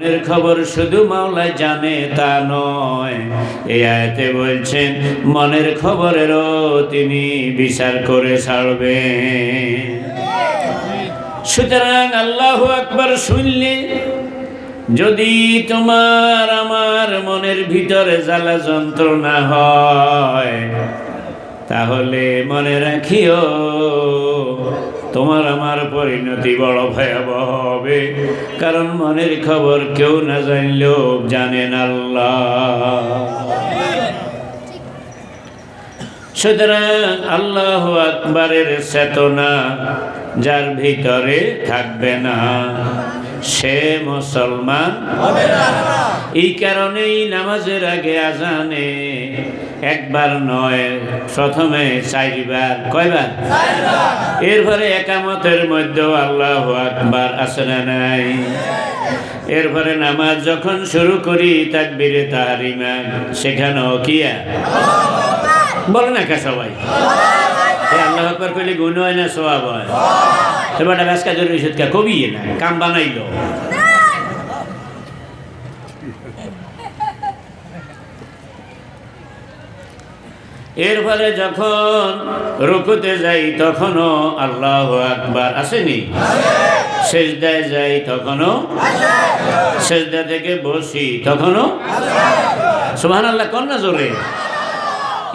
মনের খবর শুধু মাওলায় জানে তা নয়। এই আয়তে বলছেন, মনের খবরেরও তিনি বিচার করে ছাড়বেন সুতরাং আল্লাহ আকবার শুনলে, যদি তোমার আমার মনের ভিতরে জ্বালা যন্ত্রণা হয়, তাহলে মনে রাখিও তোমার আমার পরিণতি বড় ভয়াবহ হবে। কারণ মনের খবর কেউ না জানলেও জানেন আল্লাহ। সুতরাং আল্লাহ আকবরের চেতনা যার ভিতরে থাকবে না, সে মুসলমান এই কারণেই নামাজের আগে আজানে একবার নয় প্রথমে চারিবার। কয়বার? এরপরে একামতের মধ্যেও আল্লাহ আকবার আসে না নাই? এরপরে নামাজ যখন শুরু করি তাকবিরে তাহারিমা সেখানেও কিয়া বলে না কে সবাই? আল্লাহ আকবার কইলে গুণ হয় না সবাব হয়? এবারটা ব্যাসকা জরুরি সুদকা কবি না কাম বানাইলো। এর ফলে যখন রুকুতে যাই তখনও আল্লাহ আকবার আসেনি। সেজদায় যাই তখনও সেজদা থেকে বসি তখনও সুহান আল্লাহ কন্যা জোরে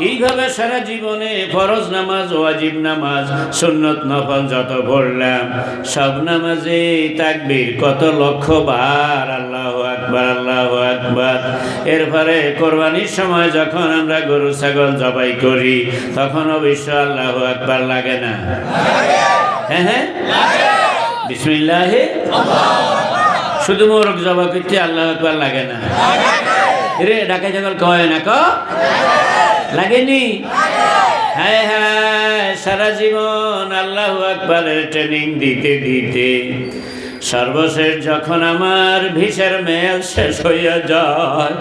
এইভাবে সারা জীবনে ফরজ নামাজ, ওয়াজিব নামাজ, সুন্নত নফল যত পড়লাম, সব নামাজে তাকবীর কত লক্ষ বার আল্লাহ আকবার আল্লাহ আকবার। এরপরে কোরবানির সময় যখন আমরা গরু, ছাগল জবাই করি, তখন অবশ্য আল্লাহ আকবার লাগে না। হ্যাঁ হ্যাঁ? বিসমিল্লাহ? শুধু মোরগ জবা করতে আল্লাহ আকবার লাগে না। রে ডাকা ছাগল কয় না ক? লাগেনি? হ্যাঁ হ্যাঁ সারা জীবন আল্লাহ আকবরের ট্রেনিং দিতে দিতে সর্বশেষ যখন আমার ভিসার মেল শেষ হইয়া যায়,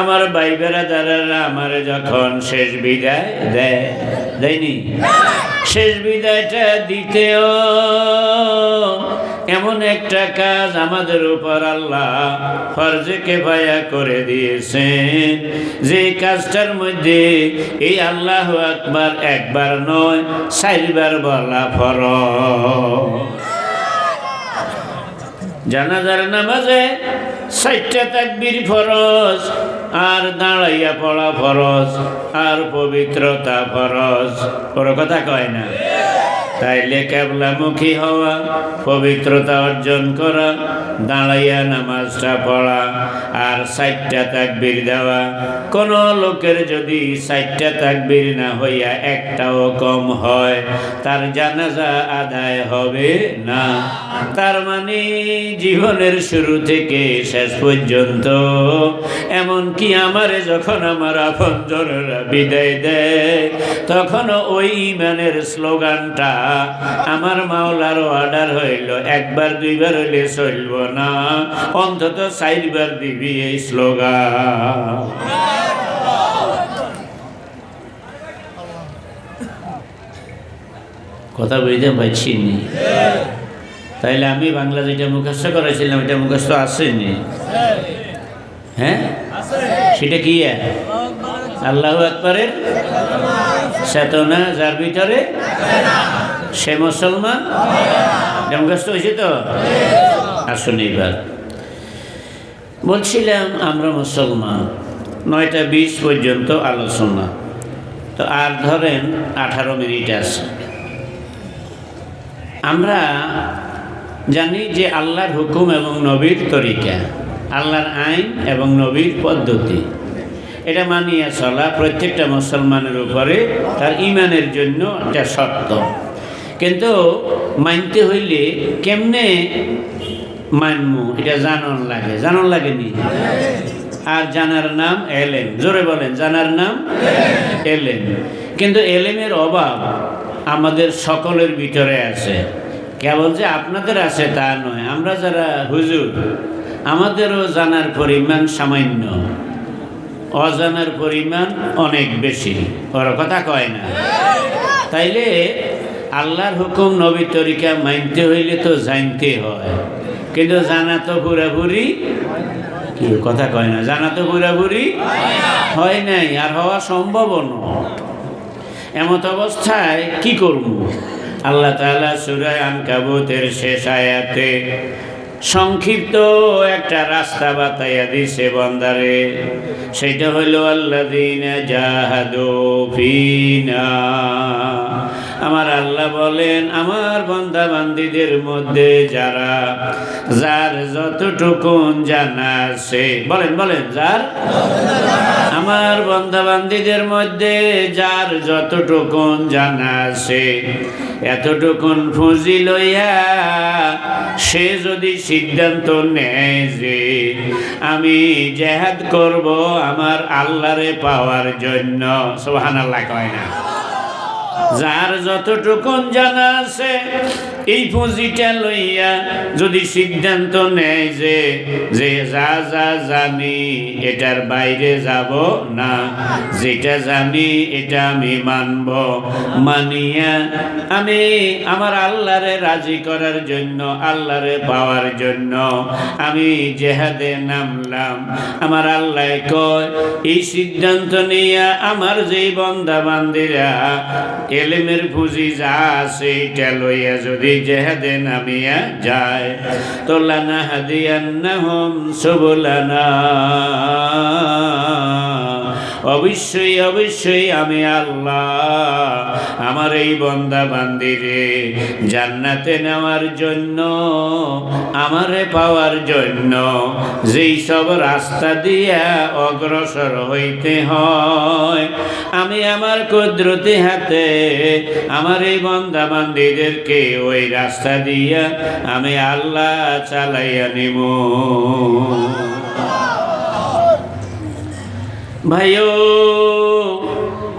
আমার ভাই বেড়াদারেরা আমার যখন শেষ বিদায় দেয়, দেয়নি? শেষ বিদায়টা দিতেও এমন একটা কাজ আমাদের উপর আল্লাহ ফরজে কেফায়া করে দিয়েছেন। যে কাজটার মধ্যে এই আল্লাহ আকবার একবার নয়, চারবার বলা ফর জানাজার নামাজে সাইটটা তাকবির ফরজ, আর দাঁড়াইয়া পড়া ফরজ, আর পবিত্রতা ফরজ। ওর কথা কয় না। তাইলে কেবলামুখী হওয়া, পবিত্রতা অর্জন করা, দাঁড়াইয়া নামাজটা পড়া, আর সাইটটা তাকবির দেওয়া। কোন লোকের যদি সাইটটা তাকবির না হইয়া একটাও কম হয়, তার জানাজা আদায় হবে না। তার মানে জীবনের শুরু থেকে শেষ পর্যন্ত এমন কি আমারে যখন আমার আপন জনেরা বিদায় দেয়, তখন ওই ইমানের স্লোগানটা আমার মাওলার অর্ডার হইল, একবার দুইবার হইলে চলব না, অন্তত চারবার দিবি এই স্লোগান কথা বুঝতে পারছি নি তাইলে আমি বাংলা যেটা মুখস্থ করেছিলাম, এটা মুখস্থ আসেনি। হ্যাঁ? সেটা কি আল্লাহ আকবরের চেতনা, যার ভিতরে সে মুসলমান? মুখস্থ হয়েছে তো? আসুন এইবার। বলছিলাম, আমরা মুসলমান। নয়টা বিশ পর্যন্ত আলোচনা। তো আর ধরেন আঠারো মিনিট আছে। আমরা জানি যে আল্লাহর হুকুম এবং নবীর তরিকা, আল্লাহর আইন এবং নবীর পদ্ধতি। এটা মানিয়ে চলা প্রত্যেকটা মুসলমানের উপরে তার ইমানের জন্য একটা শর্ত। কিন্তু মানতে হইলে কেমনে মানমু? এটা জানন লাগে, জানন লাগেনি। আর জানার নাম এলেম। জোরে বলেন, জানার নাম এলেম। কিন্তু এলেমের অভাব আমাদের সকলের ভিতরে আছে। কেবল যে আপনাদের আছে তা নয়, আমরা যারা হুজুর, আমাদেরও জানার পরিমাণ সামান্য। অজানার পরিমাণ অনেক বেশি। ওর কথা কয় না। তাইলে আল্লাহর হুকুম নবী তরিকা মানতে হইলে তো জানতে হয়। কিন্তু জানা তো পুরাপুরি কি কথা কয় না। জানা তো পুরাপুরি হয় নাই আর হওয়া সম্ভব এমত অবস্থায় কি করব? আল্লাহ তাআলা সূরা আনকাবুতের শেষ আয়াতে সংক্ষিপ্ত একটা রাস্তা বাতাইয়া দিছে বন্দারে। সেটা হলো আল্লাযীনা জাহাদু ফিনা। আমার আল্লাহ বলেন, আমার বন্দা বান্দিদের মধ্যে যারা, যার যতটুকুন জানা আছে, বলেন বলেন, যার? আমার বন্ধাবান্দিদের মধ্যে যার যতটুকুন জানা আছে, এতটুকুন ফুঁজি লইয়া সে যদি সিদ্ধান্ত নেয় যে আমি জেহাদ করব আমার আল্লাহরে পাওয়ার জন্য সোহান আল্লাহ কয় না। যার যতটুকুন জানা আছে এই পুঁজিটা লইয়া যদি সিদ্ধান্ত নেয় যে যে যা যা জানি এটার বাইরে যাব না, যেটা জানি এটা আমি মানব। মানিয়া আমি আমার আল্লাহরে রাজি করার জন্য, আল্লাহরে পাওয়ার জন্য আমি জেহাদে নামলাম। আমার আল্লাহ কয়, এই সিদ্ধান্ত নিয়ে আমার যেই বন্দা বান্দিরা এলেমের পুঁজি যা আছে এটা লইয়া যদি জেহাদে নামিয়া যায় তো هدينهم سبلنا অবশ্যই অবশ্যই আমি আল্লাহ। আমার এই বন্দা বান্দিরে জান্নাতে নেওয়ার জন্য, আমারে পাওয়ার জন্য যেই সব রাস্তা দিয়া অগ্রসর হইতে হয়, আমি আমার কুদরতি হাতে আমার এই বন্দা বান্দিদেরকে ওই রাস্তা দিয়া আমি আল্লাহ চালাইয়া নিব ভাইও,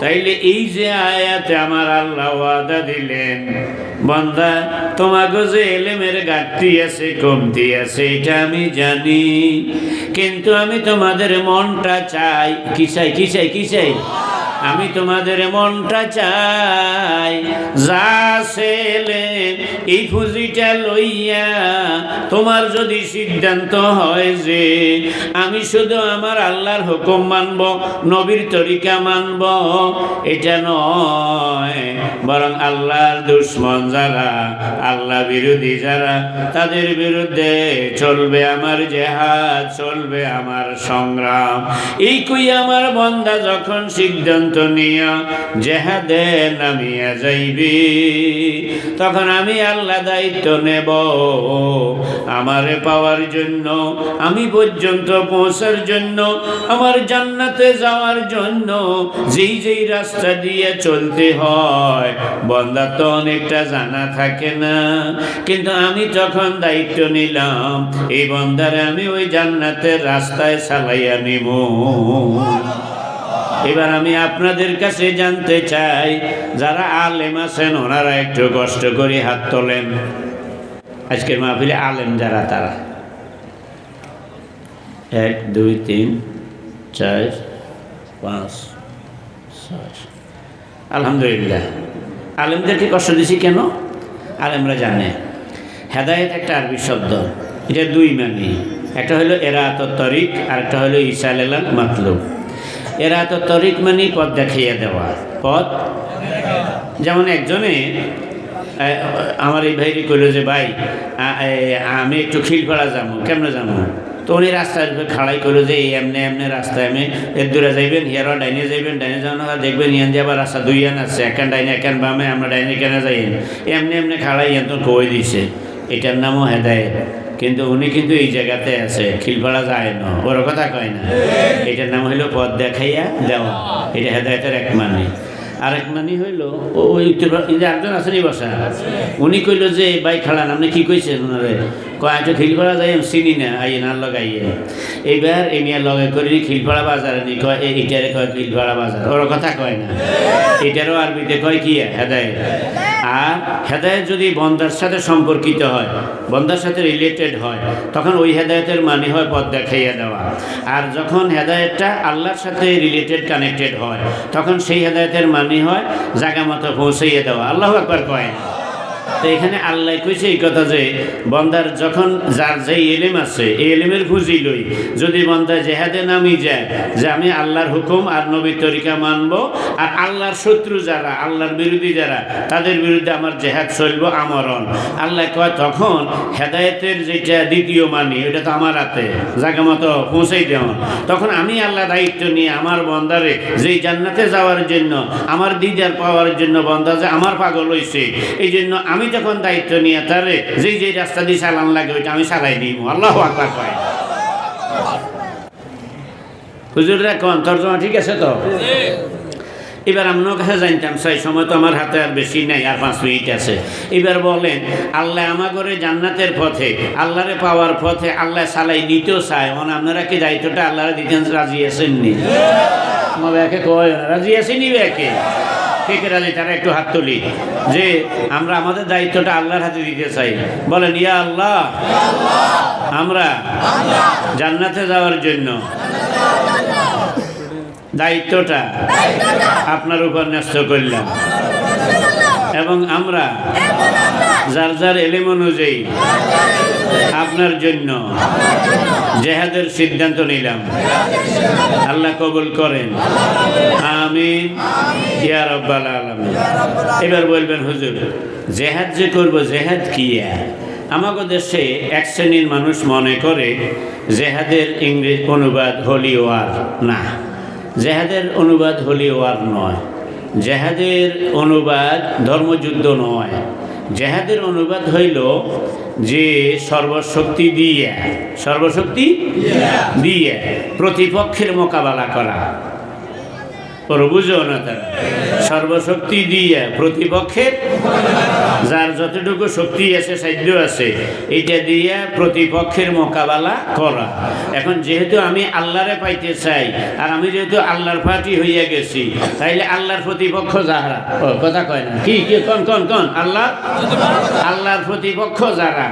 তাইলে এই যে আয়াতে আমার আল্লাহ ওয়াদা দিলেন, বন্দা তোমাকে যে এলেমের ঘাটতি আছে, কমতি আছে, এটা আমি জানি, কিন্তু আমি তোমাদের মনটা চাই, কি চাই কি চাই কি চাই? আমি তোমাদের মনটা চাই। যা ছেলে, এই পুঁজিটা লইয়া তোমার যদি সিদ্ধান্ত হয় যে আমি শুধু আমার আল্লাহর হুকুম মানব, নবীর তরিকা মানব, এটা নয়। বরং আল্লাহর দুশ্মন যারা, আল্লাহ বিরোধী যারা, তাদের বিরুদ্ধে চলবে আমার জেহাদ, চলবে আমার সংগ্রাম। এই কই আমার বন্দা যখন সিদ্ধান্ত নিয়া জেহাদে নামিয়া যাইবি, তখন আমি আল্লাহ দায়িত্ব নেব। আমারে পাওয়ার জন্য, আমি পর্যন্ত পৌঁছার জন্য, আমার জান্নাতে যাওয়ার জন্য যেই যেই রাস্তা দিয়ে চলতে হয় বন্দা তো অনেকটা জানা থাকে না। কিন্তু আমি তখন দায়িত্ব নিলাম, এই বন্দারে আমি ওই জান্নাতের রাস্তায় চালাইয়া নিব এবার আমি আপনাদের কাছে জানতে চাই, যারা আলেম আছেন, ওনারা একটু কষ্ট করে হাত তোলেন। আজকের মাহফিলে আলেম যারা, তারা। এক, দুই, তিন, চার, পাঁচ, ছয়। আলহামদুলিল্লাহ। আলেমদেরকে কষ্ট দিছি কেন? আলেমরা জানে। হেদায়েত একটা আরবি শব্দ। এটা দুই মানে। একটা হলো এরা তরিক আর একটা হলো ঈসা আলাল মাতলুব। এরা তো তরিক মানে পথ দেখাইয়া দেওয়া। পথ যেমন একজনে আমার এই ভাইরি কইল যে, ভাই আমি একটু খিলপাড়া যাব, কেমনে যাব? তো উনি রাস্তার খাড়াই করল যে, এই এমনি এমনি রাস্তায় আমি এর দূরে যাইবেন, হিয়ার ডাইনে যাইবেন, ডাইনে যাওয়ার দেখবেন, ইয়ান দিয়ে আবার রাস্তা দুই আন আছে একান ডাইনে একান বামে, আমরা ডাইনে কেনে যাই এমনি এমনি খাড়াই ইয়ান তো কই দিছে। এটার নামও হেদায়েত। কিন্তু উনি কিন্তু এই জায়গাতে আছে, খিলপাড়া যায় না। বড় কথা কয় না। এটার নাম হইল পথ দেখাইয়া দেওয়া। এটা হেদায়তের এক মানে। আরেক মানি হইল ওই উত্তর একজন আছেন এই বসা। উনি কইল যে বাইক খালান, আপনি কি কইছেন ওনারে কয় একটা খিলপাড়া যাই আমি চিনি না আইয়ে না লগাইয়ে। এইবার এই নিয়ে লগে করি খিলপাড়া বাজার নি কয় ইটারে কয় খিলপাড়া বাজার ওর কথা কয় না। এটারও আরবিতে কয় কি হেদায়ত আর হেদায়ত যদি বন্দার সাথে সম্পর্কিত হয় বন্দার সাথে রিলেটেড হয়, তখন ওই হেদায়তের মানে হয় পথ দেখাইয়া দেওয়া। আর যখন হেদায়তটা আল্লাহর সাথে রিলেটেড কানেক্টেড হয়, তখন সেই হেদায়তের মানে হয় জায়গা মতো পৌঁছাইয়া দেওয়া। আল্লাহ একবার কয়। না তো এখানে আল্লাহ কইছে এই কথা যে, বন্দার যখন যার যে এলেম আছে, এই এলেমের খুঁজি লই। যদি বন্দা জেহাদে নামি যায়, যে আমি আল্লাহর হুকুম আর নবীর তরিকা মানবো, আর আল্লাহর শত্রু যারা, আল্লাহর বিরোধী যারা, তাদের বিরুদ্ধে আমার জেহাদ চলবো আমরণ। আল্লাহ কয়, তখন হেদায়েতের যেটা দ্বিতীয় মানি, ওটা তো আমার হাতে। জায়গা মতো পৌঁছাই দেওয়া তখন আমি আল্লাহ দায়িত্ব নিয়ে আমার বন্দারে যেই জান্নাতে যাওয়ার জন্য, আমার দিদার পাওয়ার জন্য বন্দা যে আমার পাগল হয়েছে এই জন্য আমি যখন দায়িত্ব নিয়ে তারে যেই যেই রাস্তা দিয়ে চালান লাগে, ওইটা আমি চালাই নিব আল্লাহ আকবার কয়। হুজুররা কন, তর্জমা ঠিক আছে তো? এবার আপনার কাছে জানতাম সেই সময় তো আমার হাতে আর বেশি নাই, আর পাঁচ মিনিট আছে। এবার বলেন, আল্লাহ আমাগরে জান্নাতের পথে, আল্লাহরে পাওয়ার পথে আল্লাহ সালাই নিতেও চায়। মানে আপনারা কি দায়িত্বটা আল্লাহরে দিতেন, রাজি আছেননি? আমার একে কয় রাজি আসেনি একে? কে আলী, তারা একটু হাত তুলি। যে আমরা আমাদের দায়িত্বটা আল্লাহর হাতে দিতে চাই। বলেন, ইয়া আল্লাহ, আমরা জান্নাতে যাওয়ার জন্য দায়িত্বটা আপনার উপর ন্যস্ত করলাম। এবং আমরা যার যার এলেম অনুযায়ী আপনার জন্য জেহাদের সিদ্ধান্ত নিলাম। আল্লাহ কবুল করেন। আমিন। ইয়া রব্বাল আলামিন। এবার বলবেন, হুজুর, জেহাদ যে করব, জেহাদ কি? আমাদের দেশে এক শ্রেণির মানুষ মনে করে জেহাদের ইংরেজ অনুবাদ হোলি ওয়ার না। জেহাদের অনুবাদ হোলি ওয়ার নয়। জেহাদের অনুবাদ ধর্মযুদ্ধ নয়। জেহাদের অনুবাদ হইল যে সর্বশক্তি দিয়ে সর্বশক্তি দিয়ে প্রতিপক্ষের মোকাবেলা করা। সর্বশক্তি দিয়ে প্রতিপক্ষের যার যতটুকু শক্তি আছে সাহায্য আছে, এটা দিয়ে প্রতিপক্ষের মোকাবেলা করা। এখন যেহেতু আমি আল্লাহরে পাইতে চাই, আর আমি যেহেতু আল্লাহর পার্টি হইয়া গেছি, তাইলে আল্লাহর প্রতিপক্ষ ও, কথা কয় না। কি কি, কন কন কন? আল্লাহ? আল্লাহর প্রতিপক্ষ যারা?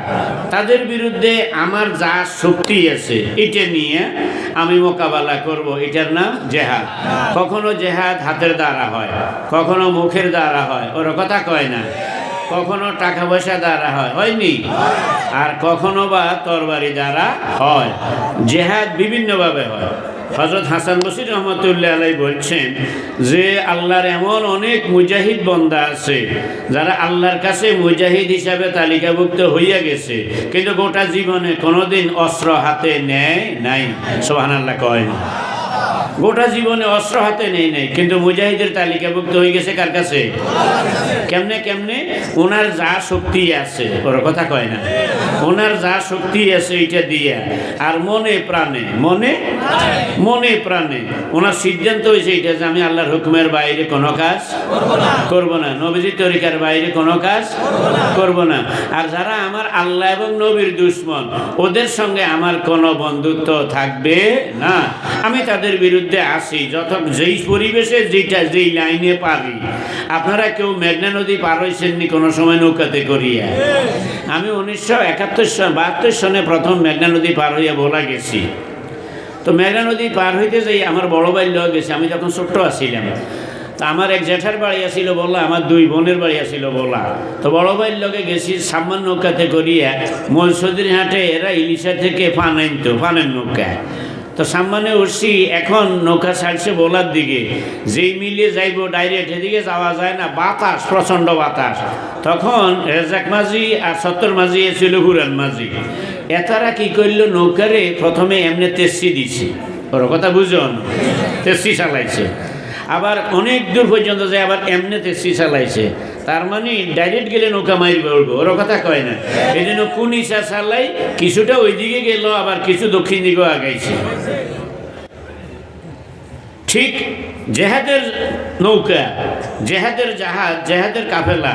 তাদের বিরুদ্ধে আমার যা শক্তি আছে, এটা নিয়ে আমি মোকাবেলা করব। এটার নাম জেহাদ। কখনো জেহাদ হাতের দ্বারা হয়, কখনো মুখের দ্বারা হয়, ওর কথা কয় না। কখনো টাকা পয়সা দ্বারা হয়, হয়নি? আর কখনো বা তরবারি দ্বারা হয়। জেহাদ বিভিন্নভাবে হয়। হজরত হাসান বসির রহমতুল্লাহ আলাই বলছেন যে, আল্লাহর এমন অনেক মুজাহিদ বন্দা আছে, যারা আল্লাহর কাছে মুজাহিদ হিসাবে তালিকাভুক্ত হইয়া গেছে, কিন্তু গোটা জীবনে কোনোদিন অস্ত্র হাতে নেয় নাই। সোহান আল্লাহ কয় না। গোটা জীবনে অস্ত্র হাতে নেই নাই, কিন্তু মুজাহিদের তালিকাভুক্ত হয়ে গেছে কার কাছে? কেমনে কেমনে? ওনার যা শক্তি আছে, ওর কথা কয় না। ওনার যা শক্তি আছে এটা দিয়া। আর মনে প্রাণে, মনে? মনে প্রাণে। ওনার সিদ্ধান্ত হয়েছে এটা যে আমি আল্লাহর হুকুমের বাইরে কোনো কাজ করব না। নবীজির তরিকার বাইরে কোনো কাজ করব না। আর যারা আমার আল্লাহ এবং নবীর দুশ্মন, ওদের সঙ্গে আমার কোনো বন্ধুত্ব থাকবে না। আমি তাদের বিরুদ্ধে আসি যত যেই পরিবেশে যেটা যেই লাইনে পারি। আপনারা কেউ মেঘনা নদী পার হয়েছেননি কোনো সময় নৌকাতে করিয়া? আমি উনিশশো একাত্তর সন, বাহাত্তর সনে প্রথম মেঘনা নদী পার হইয়া বলা গেছি। তো মেঘনা নদী পার হইতে যাই আমার বড় ভাই লয়ে গেছে, আমি তখন ছোট্ট আছিলাম, তা আমার এক জেঠার বাড়ি আসিল বলা, আমার দুই বোনের বাড়ি আসিল বলা। তো বড় ভাইয়ের লগে গেছি সামান্য নৌকাতে করিয়া মনসুদির হাটে এরা ইলিশা থেকে পান আনতো পানের নৌকা তো সামনে উঠছি, এখন নৌকা ছাড়ছে বোলার দিকে। যেই মিলিয়ে যাইব ডাইরেক্ট এদিকে যাওয়া যায় না, বাতাস, প্রচণ্ড বাতাস। তখন রেজাক মাঝি আর সত্তর মাঝি এসেছিল হুরান মাঝি। এতারা কি করল? নৌকারে প্রথমে এমনি তেসি দিছি। ওর কথা বুঝুন তেসি চালাইছে। আবার অনেক দূর পর্যন্ত যায় আবার এমনি তেসি চালাইছে। তার মানে ডাইরেক্ট গেলে নৌকা মারিবে বলব ওর কথা কয় না। এই জন্য কোন ইচ্ছা চালাই কিছুটা ওইদিকে গেল, আবার কিছু দক্ষিণ দিকেও আগাইছে। ঠিক জেহাদের নৌকা, জেহাদের জাহাজ, জেহাদের কাফেলা,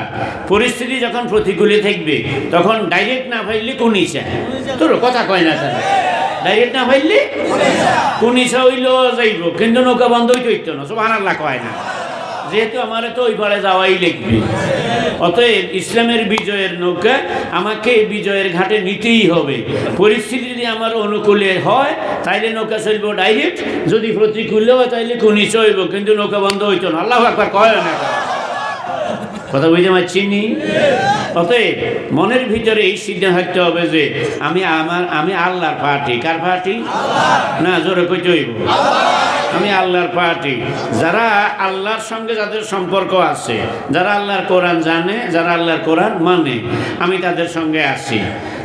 পরিস্থিতি যখন প্রতিকূলে থাকবে, তখন ডাইরেক্ট না ফাইলে কোন ইচ্ছা? তোর কথা কয় না তারা। ডাইরেক্ট না ফাইলে কোন ইচ্ছা হইল যাইব, কিন্তু নৌকা বন্ধ হইতে হইতো না সব আনাল্লা কয় না। যেহেতু আমার তো ওই পারে যাওয়াই লিখবে অতএব ইসলামের বিজয়ের নৌকা আমাকে বিজয়ের ঘাটে নিতেই হবে। পরিস্থিতি যদি আমার অনুকূলে হয়, তাইলে নৌকা চলবো ডাইরেক্ট যদি প্রতিকূলে হয়, তাইলে কুনি চলব, কিন্তু নৌকা বন্ধ হইতো না। আল্লাহ একবার কয় না? কথা বুঝতে পারছি নি? অতএব মনের ভিতরে এই সিদ্ধান্ত থাকতে হবে যে আমি আমার আমি আল্লাহর পার্টি। কার পার্টি? না জোরে হইব? আমি আল্লাহর পার্টি। যারা আল্লাহর সঙ্গে যাদের সম্পর্ক আছে যারা আল্লাহর কোরআন জানে যারা আল্লাহর কোরআন মানে আমি তাদের সঙ্গে আছি।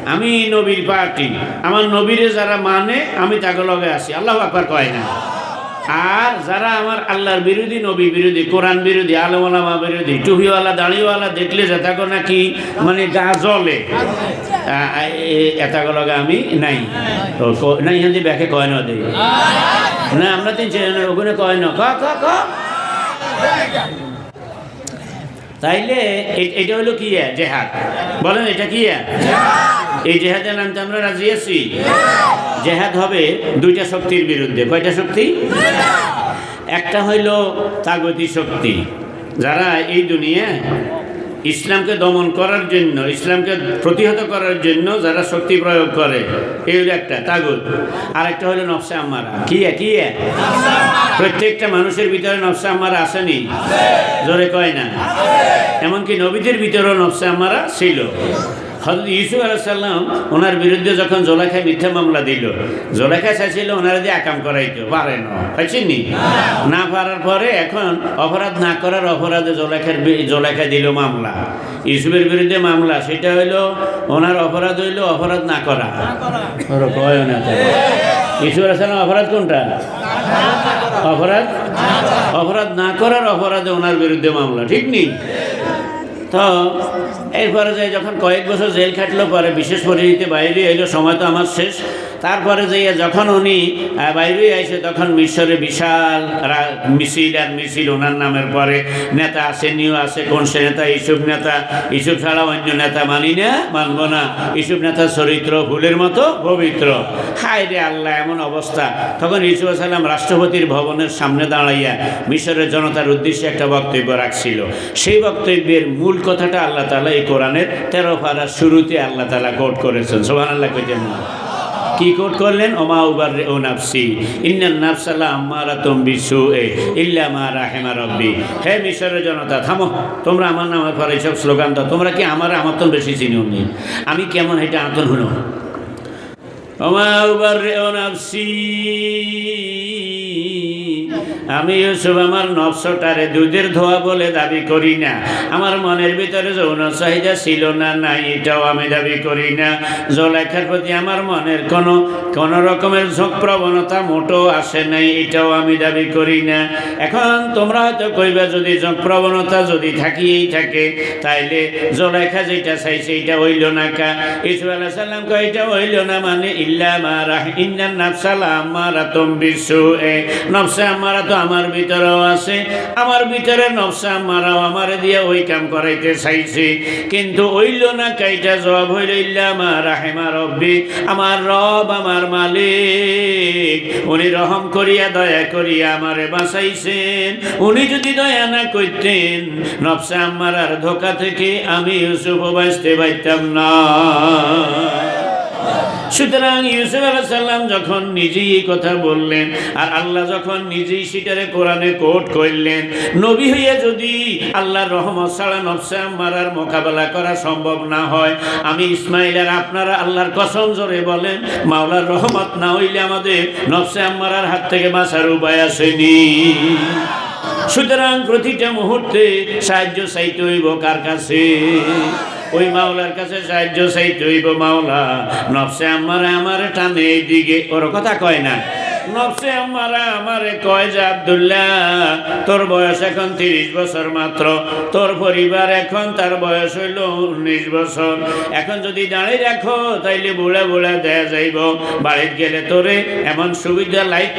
আমি নবীর পার্টি। আমার নবীরে যারা মানে আমি তাকে লগে আছি। আল্লাহ আকবার কয় না। আর যারা আমার আল্লাহর বিরোধী, নবী বিরোধী, কোরআন বিরোধী, আলমালামা বিরোধী, টুপিওয়ালা, দাঁড়িওয়ালা দেখলে যেটাকে নাকি মানে গা জলে এটা লগা আমি নাই। তো নাই হিন্দি ব্যাখে কয় না দেই না, আমরা তিন ওখানে কয় না? ক ক ক? তাইলে এটা হলো কি? জেহাদ। বলেন, এটা কি? এই জেহাদের নামটা আমরা রাজি আছি। জেহাদ হবে দুইটা শক্তির বিরুদ্ধে। কয়টা শক্তি? একটা হইল তাগতি শক্তি। যারা এই দুনিয়ায় ইসলামকে দমন করার জন্য, ইসলামকে প্রতিহত করার জন্য যারা শক্তি প্রয়োগ করে, এই হলো একটা, তাগত। আর একটা হলো নকশা আমারা কি কি প্রত্যেকটা মানুষের ভিতরে নকশা আমারা আসেনি? জোরে কয় না। এমনকি নবীদের ভিতরেও নকশা আমারা ছিল। হজরত ইউসুফ আলাইসাল্লাম ওনার বিরুদ্ধে যখন জোলাখায় মিথ্যা মামলা দিল জোলাখা চাইছিল ওনারা দিয়ে আকাম করাইতো। পারে না। পাইছেননি না পারার পরে এখন অপরাধ না করার অপরাধে জোলাখার জোলাখা দিল মামলা। ইউসুফের বিরুদ্ধে মামলা, সেটা হইল ওনার অপরাধ হইল অপরাধ না করা। কয় না। ইউসুফ আলাইসাল্লাম অপরাধ কোনটা? অপরাধ? অপরাধ না করার অপরাধে ওনার বিরুদ্ধে মামলা। ঠিক নেই তো এরপরে যে যখন কয়েক বছর জেল খাটলো, পরে বিশেষ পরিণতি বাইরে এলো, সময় তো আমার শেষ। তারপরে যে যখন উনি বাইরে আইসে, তখন মিশরে বিশাল মিছিল আর মিছিল ওনার নামের পরে, নেতা আছে, নিউ আছে, কোন সে নেতা, ইসুফ নেতা, ইসুফ ছাড়া অন্য নেতা মানি না, মানবো না। ইসুফ নেতার চরিত্র ফুলের মতো, পবিত্র। হায় রে আল্লাহ, এমন অবস্থা। তখন ইসুফ সাল্লাম রাষ্ট্রপতির ভবনের সামনে দাঁড়াইয়া মিশরের জনতার উদ্দেশ্যে একটা বক্তব্য রাখছিল। সেই বক্তব্যের মূল কথাটা আল্লাহ তালা এই কোরআনের তেরো পাড়ার শুরুতে আল্লাহ তালা কোট করেছেন। সোহান আল্লাহ কইতেন না। কি কোট করলেন? ওমা উবার ও নাফসি। ইন্নাল নাফসাল্লাহ আম্মারা তুম বিশু এ ইল্লা মা রাহেমা রব্বি। হে মিশরের জনতা, থামো। তোমরা আমার নামের পরে সব স্লোগান দাও। তোমরা কি আমার আমার বেশি চিনি উনি আমি কেমন এটা আতন হলো? ওমা উবার ও নাফসি। আমি ইউসুফ আমার নফসটারে দুধের ধোয়া বলে দাবি করি না। আমার মনের ভিতরে যৌন চাহিদা ছিল না, নাই, এটাও আমি দাবি করি না। জলেখার প্রতি আমার মনের কোনো কোনো রকমের ঝোঁক প্রবণতা মোটো আসে নাই, এটাও আমি দাবি করি না। এখন তোমরা হয়তো কইবা, যদি ঝোঁক প্রবণতা যদি থাকিয়েই থাকে, তাইলে জলেখা যেটা চাইছে এটা হইল না কা? ইসু আল্লাহ সাল্লাম কয়, এটা হইল না মানে ইল্লা মারা ইন্নান নাফসালা আমারা তুম বিশু এ নফসা আমারা তো আমার ভিতরেও আছে, আমার ভিতরে নফসা আমারাও আমার দিয়ে ওই কাম করাইতে চাইছে। কিন্তু হইল না কাইটা জবাব হইল মা রাহেমা রব্বি, আমার রব, আমার মালিক। উনি রহম করিয়া, দয়া করিয়া আমারে বাঁচাইছেন। উনি যদি দয়া না করতেন নফসা আমার আর ধোকা থেকে আমি ইউসুফ বাঁচতে পারতাম না। সুতরাং ইউসুফ আলাহ সাল্লাম যখন নিজেই এই কথা বললেন, আর আল্লাহ যখন নিজেই সেটারে কোরআনে কোট করলেন, নবী হইয়া যদি আল্লাহর রহমত ছাড়া নফসে মারার মোকাবেলা করা সম্ভব না হয়, আমি ইসমাইল আর আপনারা আল্লাহর কসম জোরে বলেন, মাওলার রহমত না হইলে আমাদের নফসে মারার হাত থেকে বাঁচার উপায় আসেনি। সুতরাং প্রতিটা মুহূর্তে সাহায্য চাইতে হইব কার কাছে? ওই মাওলার কাছে সাহায্য চাইতে হইব মাওলা। নফসে আমার আমার টানে এইদিকে। ওর কথা কয় না। নফসে আমারা কয় যে বয়স এখন মাত্র। এখন বয়স এখন যদি তাইলে দেয়া এমন সুবিধা লাইক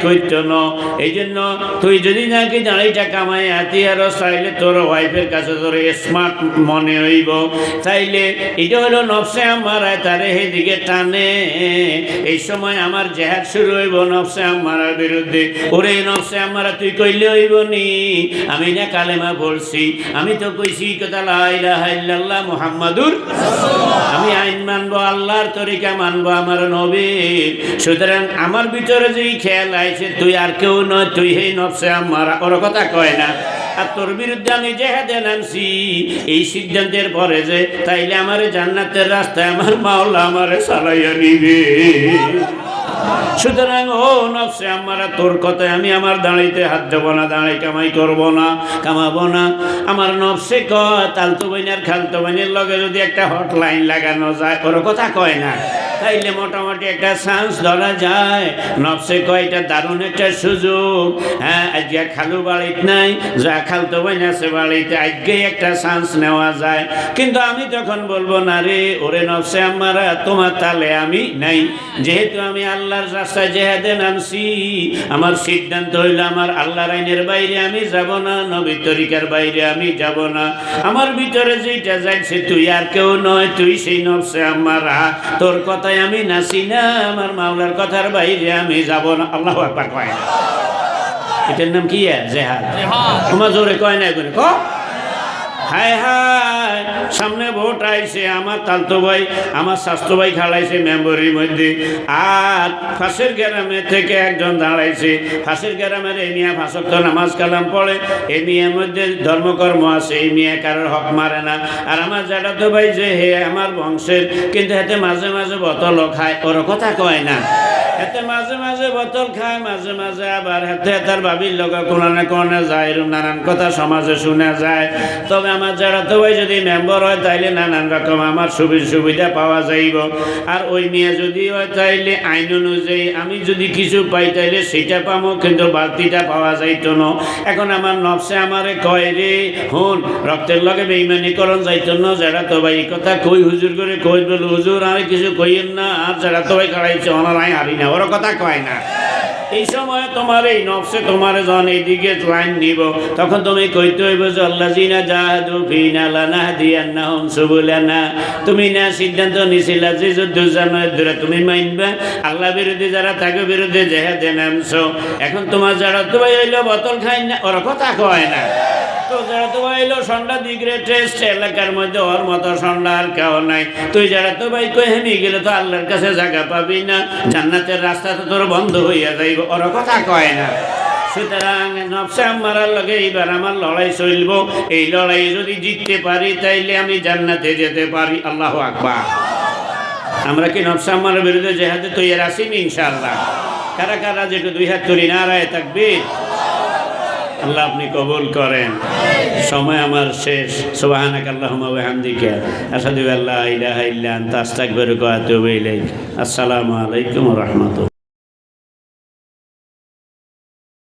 এই জন্য তুই যদি নাকি দাঁড়িটা কামাই আতি চাইলে তোর ওয়াইফের কাছে তোর স্মার্ট মনে হইব। তাইলে এটা হলো নফসে আমার তারে সেদিকে টানে। এই সময় আমার জেহাদ শুরু হইব নফসে আমারার বিরুদ্ধে। ওরে তুই কইলে হইব নি আমি না কালেমা পড়ছি, আমি তো কইছি কথা মুহাম্মাদুর আমি আইন মানবো, আল্লাহর তরিকা মানবো আমার নবীর সুতরাং আমার ভিতরে যেই খেয়াল আইছে তুই আর কেউ নয়, তুই হেই নফসে আমার। ওর কথা কয় না। আর তোর বিরুদ্ধে আমি জেহাদে নামছি। এই সিদ্ধান্তের পরে যে তাইলে আমার জান্নাতের রাস্তায় আমার মাওলা আমারে চালাইয়া নিবে। সুতরাং, ও নফসে, আমারা তোর কথায়, আমি আমার দাঁড়াইতে হাত দেবো না, দাঁড়াই কামাই করব না, কামাবো না। আমার নফসে কয়, তালতো বাইনার, খালতো বইনের লগে যদি একটা হটলাইন লাগানো যায়, ওর কথা কয় না। তাইলে মোটামুটি একটা চান্স ধরা যায়। নফসে কয় এটা দারুণ একটা সুযোগ। হ্যাঁ আজকে খালু বাড়িতে নাই, যা খালতো বইন আছে বাড়িতে আজকে একটা চান্স নেওয়া যায়। কিন্তু আমি তখন বলব, না রে, ওরে নফসে আমারা তোমার তালে আমি নাই। যেহেতু আমি আল্লাহর রাস্তায় জেহাদে নামছি, আমার সিদ্ধান্ত হইল, আমার আল্লাহর আইনের বাইরে আমি যাব না, নবীর তরিকার বাইরে আমি যাব না। আমার ভিতরে যেটা যাইছে, তুই আর কেউ নয়, তুই সেই নফসে আমারা তোর কথায় আমি নাচি না আমার মাওলার কথার বাইরে আমি যাব না। আল্লাহ একবার কয় না। এটার নাম কি জেহাদ। তোমার জোরে কয় না এগুলো? ক? হায় হায়, সামনে ভোট আইছে, আমার তালতো ভাই, আমার স্বাস্থ্য ভাই খাড়াইছে মেম্বরের মধ্যে। আর ফাঁসের গ্রামে থেকে একজন দাঁড়াইছে, ফাঁসের গ্রামের এই মিয়া ফাঁসক তো নামাজ কালাম পড়ে। এই মিয়ার মধ্যে ধর্মকর্ম আছে এই মিয়া কারোর হক মারে না। আর আমার জাটা তো ভাই যে, হে আমার বংশের, কিন্তু হাতে মাঝে মাঝে বোতল খায়, ওর কথা কয় না। হাতে মাঝে মাঝে বোতল খায়, মাঝে মাঝে আবার হাতে তার বাবির লোক কোনো না কোনো যায় নানান কথা সমাজে শোনা যায়। তবে আমার যারা তো ভাই যদি মেম্বার হয়, তাইলে নানান রকম আমার সুবিধা সুবিধা পাওয়া যাইব। আর ওই মেয়ে যদি হয়, তাইলে আইন অনুযায়ী আমি যদি কিছু পাই, তাইলে সেটা পাবো কিন্তু বালতিটা পাওয়া যাইতো না। এখন আমার নবসে আমারে কয় রে, হুন, রক্তের লগে বেইমানিকরণ যাইতো না, যারা তো ভাই কথা কই হুজুর করে কই বল, হুজুর আর কিছু কইয়েন না, আর যারা তো ভাই ওনার আই হারি না। ওর কথা কয় না। এই সময় তোমার এই নফসে তোমার যখন এইদিকে লাইন নিব। তখন তুমি কইতে হইব যে আল্লাহ জিনা জাহাদু ফিনা লানা দিয়ান্না হম সুবুলানা। তুমি না সিদ্ধান্ত নিছিলা যে, যুদ্ধ জানার ধরে তুমি মানবে আল্লাহ বিরোধী যারা থাকে, বিরুদ্ধে জেহাদে নামছো। এখন তোমার যারা তুমি হইল, বোতল খাই না, ওর কথা কয় না। না। জান্নাতের রাস্তা তো তোর বন্ধ হইয়া যাইব, ওর কথা কয় না। সুতরাং নবসা মারার লগে এইবার আমার লড়াই চলব। এই লড়াই যদি জিততে পারি, তাইলে আমি জান্নাতে যেতে পারি। আল্লাহ আকবার। আমরা কি নবসা আমার বিরুদ্ধে জেহাদে তৈরি আসিনি ইনশাআল্লাহ? কারা কারা যেটু দুই হাত তুলি নারায় থাকবে আল্লাহ আপনি কবুল করেন। সময় আমার শেষ। সোবাহানাক আল্লাহুম্মা ওয়া আল্লাহ ইলাহা ইল্লা ওয়া আতুবু ইলাইক। আসসালামু আলাইকুম রাহমাতুল্লাহ।